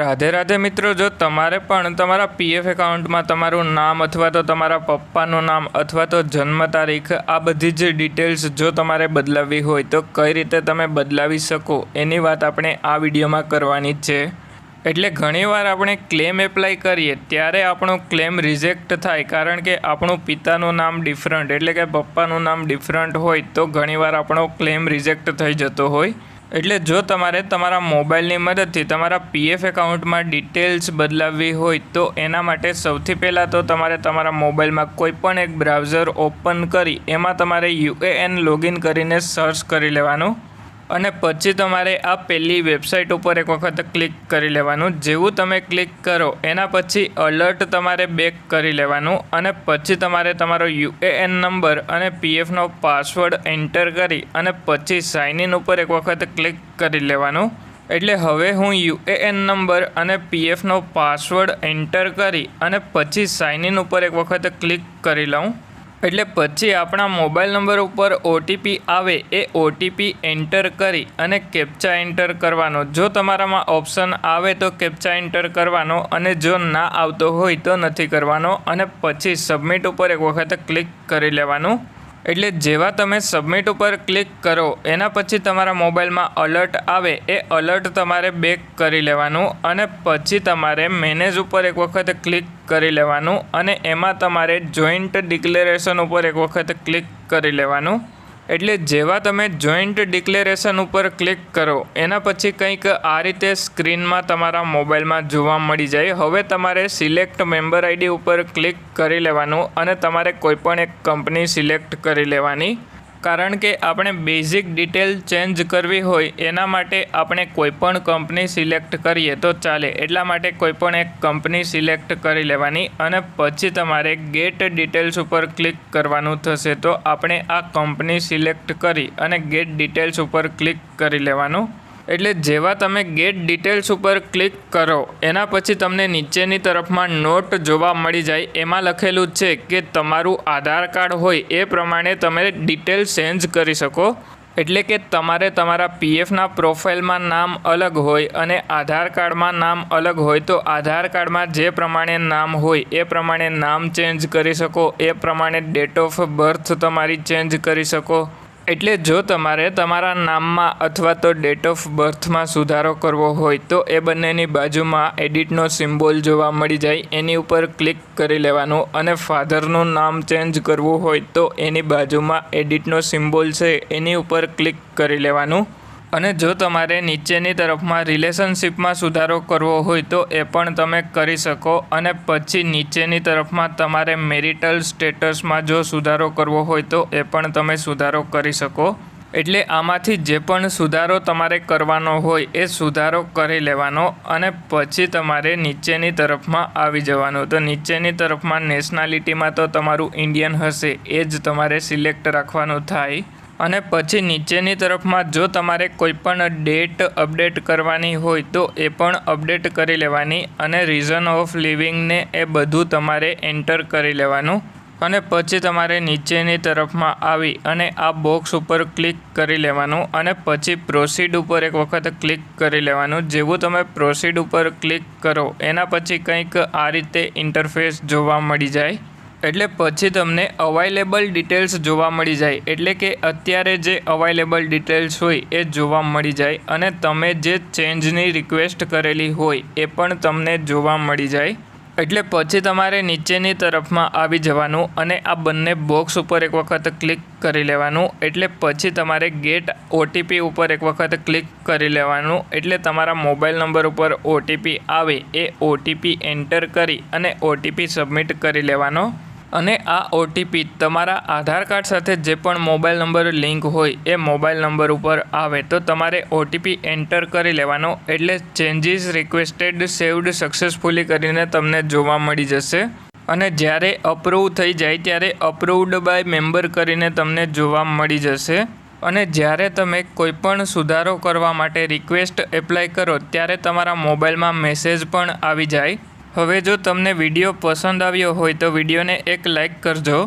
રાધે રાધે મિત્રો, જો તમારે પણ તમારા પીએફ એકાઉન્ટમાં તમારું નામ અથવા તો તમારા પપ્પાનું નામ અથવા તો જન્મ તારીખ, આ બધી જ ડિટેલ્સ જો તમારે બદલાવવી હોય તો કઈ રીતે તમે બદલાવી શકો એની વાત આપણે આ વિડીયોમાં કરવાની છે. એટલે ઘણીવાર આપણે ક્લેમ એપ્લાય કરીએ ત્યારે આપણો ક્લેમ રિજેક્ટ થાય કારણ કે આપણું પિતાનું નામ ડિફરન્ટ એટલે કે પપ્પાનું નામ ડિફરન્ટ હોય તો ઘણીવાર આપણો ક્લેમ રિજેક્ટ થઈ જતો હોય. એટલે જો તમારે તમારા મોબાઈલની મદદથી તમારા પીએફ એકાઉન્ટમાં ડિટેલ્સ બદલાવવી હોય તો એના માટે સૌથી પહેલાં તો તમારે તમારા મોબાઈલમાં કોઈ પણ એક બ્રાઉઝર ઓપન કરી એમાં તમારે યુએએન લોગિન કરીને સર્ચ કરી લેવાનું. અને પછી તમારે આ પહેલી વેબસાઇટ ઉપર એક વખત ક્લિક કરી લેવાનું. જેવું તમે ક્લિક કરો, એના પછી અલર્ટ તમારે બેક કરી લેવાનું અને પછી તમારે તમારો યુએએન નંબર અને પીએફનો પાસવર્ડ એન્ટર કરી અને પછી સાઇન ઇન ઉપર એક વખત ક્લિક કરી લેવાનું. એટલે હવે હું યુએએન નંબર અને પીએફનો પાસવર્ડ એન્ટર કરી અને પછી સાઇન ઇન ઉપર એક વખત ક્લિક કરી લઉં. એટલે પછી આપણા મોબાઈલ નંબર ઉપર ઓટીપી આવે એ ઓટીપી એન્ટર કરી અને કેપ્ચા એન્ટર કરવાનો. જો તમારામાં ઓપ્શન આવે તો કેપ્ચા એન્ટર કરવાનો અને જો ના આવતો હોય તો નથી કરવાનો અને પછી સબમિટ ઉપર એક વખત ક્લિક કરી લેવાનું. એટલે જેવા તમે સબમિટ ઉપર ક્લિક કરો, એના પછી તમારા મોબાઈલમાં અલર્ટ આવે, એ અલર્ટ તમારે બેક કરી લેવાનું અને પછી તમારે મેનેજ ઉપર એક વખત ક્લિક કરી લેવાનું અને એમાં તમારે જોઈન્ટ ડિક્લેરેશન ઉપર એક વખત ક્લિક કરી લેવાનું. એટલે જેવા તમે જોઈન્ટ ડિક્લેરેશન ઉપર ક્લિક કરો, એના પછી કંઈક આ રીતે સ્ક્રીનમાં તમારા મોબાઈલમાં જોવા મળી જાય. હવે તમારે સિલેક્ટ મેમ્બર આઈડી ઉપર ક્લિક કરી લેવાનું અને તમારે કોઈપણ એક કંપની સિલેક્ટ કરી લેવાની. કારણ કે આપણે બેઝિક ડિટેલ ચેન્જ કરવી હોય, એના માટે આપણે કોઈપણ કંપની સિલેક્ટ કરીએ તો ચાલે. એટલા માટે કોઈપણ એક કંપની સિલેક્ટ કરી લેવાની અને પછી તમારે ગેટ ડિટેલ્સ ઉપર ક્લિક કરવાનું થશે. તો આપણે આ કંપની સિલેક્ટ કરી અને ગેટ ડિટેલ્સ ઉપર ક્લિક કરી લેવાનું એટલે જેવા તમે ગેટ ડિટેલ્સ ઉપર ક્લિક કરો, એના પછી તમને નીચેની તરફમાં નોટ જોવા મળી જાય. એમાં લખેલું છે કે તમારું આધાર કાર્ડ હોય એ પ્રમાણે તમે ડિટેલ ચેન્જ કરી શકો. એટલે કે તમારે તમારા પીએફના પ્રોફાઇલમાં નામ અલગ હોય અને આધાર કાર્ડમાં નામ અલગ હોય, તો આધાર કાર્ડમાં જે પ્રમાણે નામ હોય એ પ્રમાણે નામ ચેન્જ કરી શકો. એ પ્રમાણે ડેટ ઓફ બર્થ તમારી ચેન્જ કરી શકો. એટલે જો તમારે તમારા નામમાં અથવા તો ડેટ ઓફ બર્થમાં સુધારો કરવો હોય તો એ બંનેની બાજુમાં એડિટનો સિમ્બોલ જોવા મળી જાય. એની ઉપર ક્લિક કરી લેવાનું અને ફાધરનું નામ ચેન્જ કરવું હોય તો એની બાજુમાં એડિટનો સિમ્બોલ છે. એની ઉપર ક્લિક કરી લેવાનું. અને જો તમારે નીચેની તરફમાં રિલેશનશિપમાં સુધારો કરવો હોય તો એ પણ તમે કરી શકો અને પછી નીચેની તરફમાં તમારે મેરિટલ સ્ટેટસમાં જો સુધારો કરવો હોય તો એ પણ તમે સુધારો કરી શકો. એટલે આમાંથી જે પણ સુધારો તમારે કરવાનો હોય એ સુધારો કરી લેવાનો અને પછી તમારે નીચેની તરફમાં આવી જવાનું. તો નીચેની તરફમાં નેશનાલિટીમાં તો તમારું ઇન્ડિયન હશે, એ જ તમારે સિલેક્ટ રાખવાનું થાય. અને પછી નીચેની તરફમાં જો તમારે કોઈપણ ડેટ અપડેટ કરવાની હોય તો એ પણ અપડેટ કરી લેવાની અને રીઝન ઓફ લિવિંગને એ બધું તમારે એન્ટર કરી લેવાનું. અને પછી તમારે નીચેની તરફમાં આવી અને આ બોક્સ ઉપર ક્લિક કરી લેવાનું અને પછી પ્રોસીડ ઉપર એક વખત ક્લિક કરી લેવાનું. જેવું તમે પ્રોસીડ ઉપર ક્લિક કરો, એના પછી કંઈક આ રીતે ઇન્ટરફેસ જોવા મળી જાય. એટલે પછી તમને અવાઇલેબલ ડિટેલ્સ જોવા મળી જાય. એટલે કે અત્યારે જે અવાઇલેબલ ડિટેલ્સ હોય એ જોવા મળી જાય અને તમે જે ચેન્જની રિક્વેસ્ટ કરેલી હોય એ પણ તમને જોવા મળી જાય. એટલે પછી તમારે નીચેની તરફમાં આવી જવાનું અને આ બંને બોક્સ ઉપર એક વખત ક્લિક કરી લેવાનું. એટલે પછી તમારે ગેટ ઓટીપી ઉપર એક વખત ક્લિક કરી લેવાનું. એટલે તમારા મોબાઈલ નંબર ઉપર ઓટીપી આવે એ ઓટીપી એન્ટર કરી અને ઓટીપી સબમિટ કરી લેવાનો. અને આ ઓટીપી તમારા આધાર કાર્ડ સાથે જે પણ મોબાઈલ નંબર લિંક હોય એ મોબાઈલ નંબર ઉપર આવે તો તમારે ઓટીપી એન્ટર કરી લેવાનો એટલે ચેન્જીસ રિક્વેસ્ટેડ, સેવડ સક્સેસફુલી કરીને તમને જોવા મળી જશે. અને જ્યારે અપ્રૂવ થઈ જાય ત્યારે અપ્રૂવડ બાય મેમ્બર કરીને તમને જોવા મળી જશે. અને જ્યારે તમે કોઈપણ સુધારો કરવા માટે રિક્વેસ્ટ એપ્લાય કરો ત્યારે તમારા મોબાઈલમાં મેસેજ પણ આવી જાય. હવે જો તમને વીડિયો પસંદ આવ્યો હોય તો વિડીયોને એક લાઈક કરજો.